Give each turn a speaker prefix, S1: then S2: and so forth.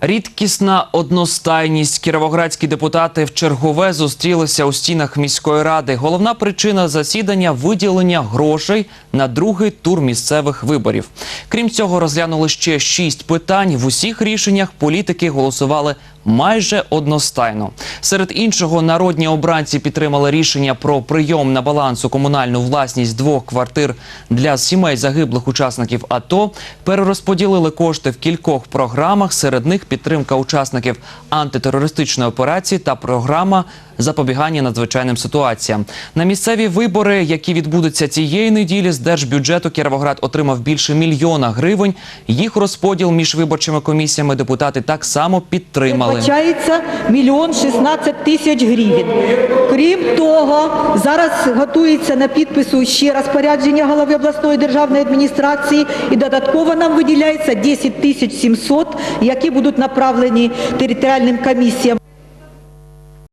S1: Рідкісна одностайність. Кіровоградські депутати в чергове зустрілися у стінах міської ради. Головна причина засідання виділення грошей на другий тур місцевих виборів. Крім цього, розглянули ще шість питань. В усіх рішеннях політики голосували майже одностайно. Серед іншого, народні обранці підтримали рішення про прийом на баланс у комунальну власність двох квартир для сімей загиблих учасників АТО. Перерозподілили кошти в кількох програмах. Серед них підтримка учасників антитерористичної операції та програма запобігання надзвичайним ситуаціям. На місцеві вибори, які відбудуться цієї неділі, з держбюджету Кіровоград отримав більше мільйона гривень. Їх розподіл між виборчими комісіями депутати так само підтримали.
S2: Передбачається мільйон 16 тисяч гривень. Крім того, зараз готується на підпису ще розпорядження голови обласної державної адміністрації і додатково нам виділяється 10 тисяч 700, які будуть направлені територіальним комісіям